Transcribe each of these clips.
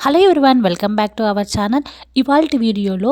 Hello everyone welcome back to our channel ఇవాళ వీడియోలో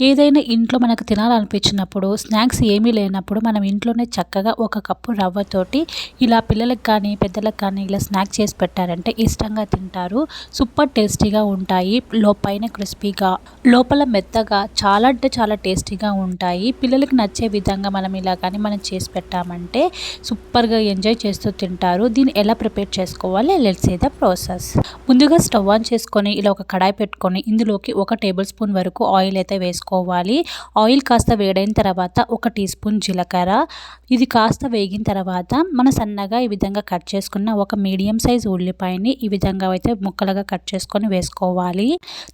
ఏదైనా ఇంట్లో మనకు తినాలనిపించినప్పుడు స్నాక్స్ ఏమీ లేనప్పుడు మనం ఇంట్లోనే చక్కగా ఒక కప్పు రవ్వతోటి ఇలా పిల్లలకు కానీ పెద్దలకు కానీ ఇలా స్నాక్ చేసి పెట్టారంటే ఇష్టంగా తింటారు. సూపర్ టేస్టీగా ఉంటాయి. లోపైన క్రిస్పీగా లోపల మెత్తగా చాలా అంటే చాలా టేస్టీగా ఉంటాయి. పిల్లలకి నచ్చే విధంగా మనం ఇలా కానీ మనం చేసి పెట్టామంటే సూపర్గా ఎంజాయ్ చేస్తూ తింటారు. దీన్ని ఎలా ప్రిపేర్ చేసుకోవాలి? Let's a the process. ముందుగా స్టవ్ ఆన్ చేసుకొని ఇలా ఒక కడాయి పెట్టుకొని ఇందులోకి ఒక టేబుల్ స్పూన్ వరకు ఆయిల్ అయితే వేసుకోవాలి వేసుకోవాలి. ఆయిల్ కాస్త వేడైన తర్వాత ఒక టీ స్పూన్ జీలకర్ర. ఇది కాస్త వేగిన తర్వాత మన సన్నగా ఈ విధంగా కట్ చేసుకున్న ఒక మీడియం సైజ్ ఉల్లిపాయని ఈ విధంగా అయితే ముక్కలుగా కట్ చేసుకొని వేసుకోవాలి.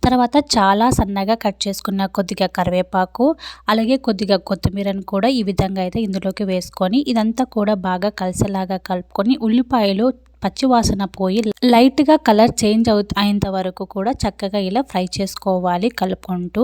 తర్వాత చాలా సన్నగా కట్ చేసుకున్న కొద్దిగా కరివేపాకు అలాగే కొద్దిగా కొత్తిమీరను కూడా ఈ విధంగా అయితే ఇందులోకి వేసుకొని ఇదంతా కూడా బాగా కలిసేలాగా కలుపుకొని ఉల్లిపాయలు పచ్చివాసన పోయి లైట్గా కలర్ చేంజ్ అవు అయ్యేంత వరకు కూడా చక్కగా ఇలా ఫ్రై చేసుకోవాలి కలుపుకుంటూ.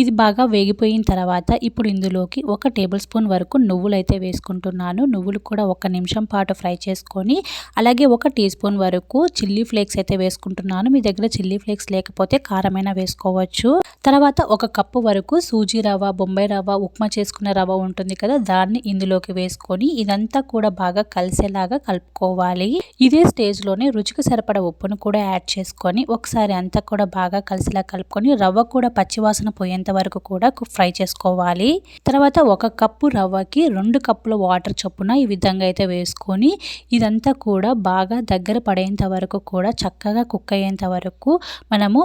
ఇది బాగా వేగిపోయిన తర్వాత ఇప్పుడు ఇందులోకి ఒక టేబుల్ స్పూన్ వరకు నువ్వులు అయితే వేసుకుంటున్నాను. నువ్వులు కూడా ఒక నిమిషం పాటు ఫ్రై చేసుకొని అలాగే ఒక టీ స్పూన్ వరకు చిల్లీ ఫ్లేక్స్ అయితే వేసుకుంటున్నాను. మీ దగ్గర చిల్లీ ఫ్లేక్స్ లేకపోతే కారమైన వేసుకోవచ్చు. తర్వాత ఒక కప్పు వరకు సూజీ రవ్వ బొంబాయి రవ్వ ఉప్మా చేసుకున్న రవ్వ ఉంటుంది కదా దాన్ని ఇందులోకి వేసుకొని ఇదంతా కూడా బాగా కలిసేలాగా కలుపుకోవాలి. ఇది స్టేజ్లోనే రుచికి సరిపడ ఉప్పును కూడా యాడ్ చేసుకొని ఒకసారి అంతా కూడా బాగా కలిసిలా కలుపుకొని రవ్వ కూడా పచ్చివాసన పోయేంత వరకు కూడా ఫ్రై చేసుకోవాలి. తర్వాత ఒక కప్పు రవ్వకి రెండు కప్పుల వాటర్ చొప్పున ఈ విధంగా అయితే వేసుకొని ఇదంతా కూడా బాగా దగ్గర పడేంత వరకు కూడా చక్కగా కుక్ అయ్యేంత వరకు మనము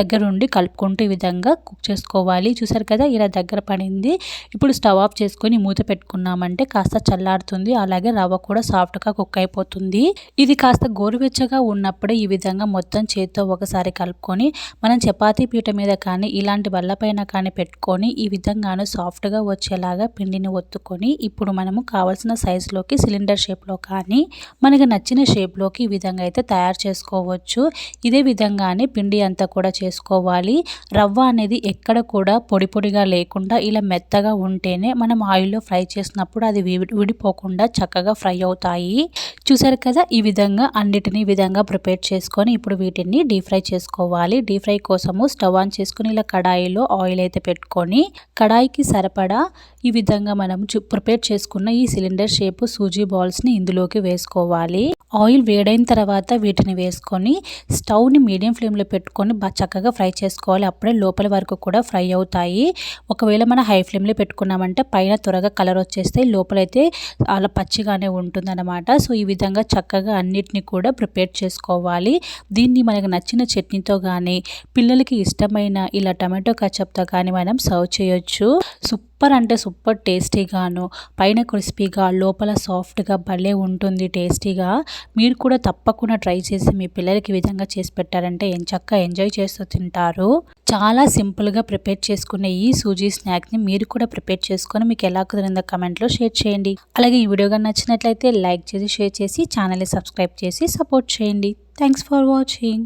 దగ్గరుండి కలుపుకుంటూ ఈ విధంగా కుక్ చేసుకోవాలి. చూసారు కదా ఇలా దగ్గర పడింది. ఇప్పుడు స్టవ్ ఆఫ్ చేసుకొని మూత పెట్టుకున్నామంటే కాస్త చల్లారుతుంది. అలాగే రవ్వ కూడా సాఫ్ట్గా కుక్ అయిపోతుంది. ఇది కాస్త గోరువెచ్చగా ఉన్నప్పుడే ఈ విధంగా మొత్తం చేత్తో ఒకసారి కలుపుకొని మనం చపాతీ పీట మీద కానీ ఇలాంటి బల్లపైన కానీ పెట్టుకొని ఈ విధంగాను సాఫ్ట్గా వచ్చేలాగా పిండిని ఒత్తుకొని ఇప్పుడు మనము కావాల్సిన సైజులోకి సిలిండర్ షేప్లో కానీ మనకు నచ్చిన షేప్లోకి ఈ విధంగా అయితే తయారు చేసుకోవచ్చు. ఇదే విధంగానే పిండి అంతా కూడా చేసుకోవాలి. రవ్వ అనేది ఎక్కడ కూడా పొడి పొడిగా లేకుండా ఇలా మెత్తగా ఉంటేనే మనం ఆయిల్లో ఫ్రై చేసినప్పుడు అది విడిపోకుండా చక్కగా ఫ్రై అవుతాయి. చూసారు కదా ఈ విధంగా అన్నిటినీ విధంగా ప్రిపేర్ చేసుకొని ఇప్పుడు వీటిని డీప్ ఫ్రై చేసుకోవాలి. డీప్ ఫ్రై కోసము స్టవ్ ఆన్ చేసుకుని ఇలా కడాయిలో ఆయిల్ అయితే పెట్టుకొని కడాయికి సరిపడా ఈ విధంగా మనం ప్రిపేర్ చేసుకున్న ఈ సిలిండర్ షేప్ సూజీ బాల్స్ని ఇందులోకి వేసుకోవాలి. ఆయిల్ వేడైన తర్వాత వీటిని వేసుకొని స్టవ్ని మీడియం ఫ్లేమ్లో పెట్టుకొని చక్కగా ఫ్రై చేసుకోవాలి. అప్పుడే లోపల వరకు కూడా ఫ్రై అవుతాయి. ఒకవేళ మనం హై ఫ్లేమ్లో పెట్టుకున్నామంటే పైన త్వరగా కలర్ వచ్చేస్తే లోపలైతే అలా పచ్చిగానే ఉంటుందన్నమాట. సో ఈ విధంగా చక్కగా అన్నిటినీ కూడా ప్రిపేర్ చేసుకోవాలి. దీన్ని మనకు నచ్చిన చట్నీతో కానీ పిల్లలకి ఇష్టమైన ఇలా టమాటో కచప్తో కానీ మనం సర్వ్ చేయొచ్చు. సూప్ సూపర్ అంటే సూపర్ టేస్టీగాను పైన క్రిస్పీగా లోపల సాఫ్ట్గా భలే ఉంటుంది టేస్టీగా. మీరు కూడా తప్పకుండా ట్రై చేసి మీ పిల్లలకి విధంగా చేసి పెట్టారంటే చక్కగా ఎంజాయ్ చేస్తూ తింటారు. చాలా సింపుల్గా ప్రిపేర్ చేసుకునే ఈ సూజీ స్నాక్ని మీరు కూడా ప్రిపేర్ చేసుకొని మీకు ఎలా కుదిరిందో కమెంట్లో షేర్ చేయండి. అలాగే ఈ వీడియో కానీ నచ్చినట్లయితే లైక్ చేసి షేర్ చేసి ఛానల్ని సబ్స్క్రైబ్ చేసి సపోర్ట్ చేయండి. Thanks for watching.